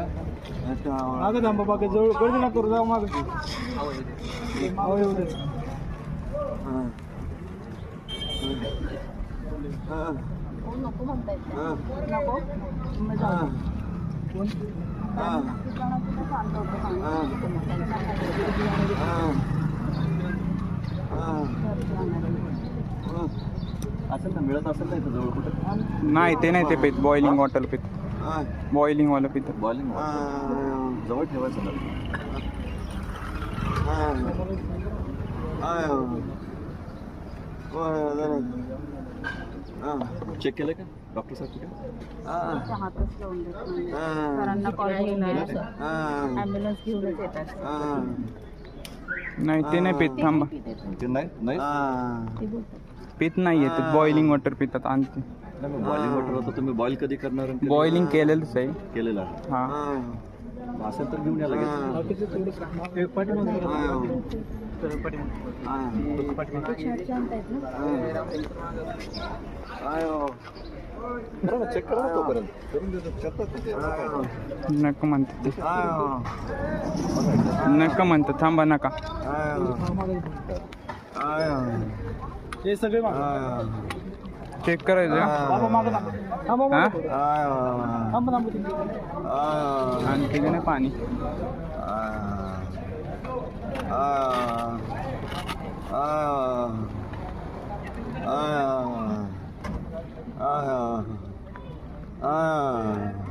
मागे थांबा बाकी जवळ गर्दी ना करू जाऊ मागे येऊ दे. हो नको म्हणता येत नको मग जाऊ दे. कोण? ठिकाणं कुठं शांत होतं सांगा. मग त्यांना सांगायचं. घरचे जाणार आहे. असेल ना मिळत असेल ना इथं जवळ कुठं नाही ते नाही ते पित बॉइलिंग वॉटर पित बॉइलिंग वाला पित। बॉलिंग जवळ ठेवायचं ना? चेक केलं का? डॉक्टर साहेब सरांना कॉल केला ॲम्ब्युलन्स घेऊनच येतात. नाही ते नाही पित थांबा. ते नाही नाही पित नाही येत बॉइलिंग वॉटर पितात आणते. बॉलिंग वॉटर होतं तुम्ही बॉईल कधी करणार बॉइलिंग केलेलंच आहे. केलेलं आहे. हा. असेल तर घेऊन या लगेच. चेक करा तोपर्यंत नका म्हणतात ते नका म्हणतात थांबा नका हे सगळे चेक करायचं आणखी नाही पाणी आ 哎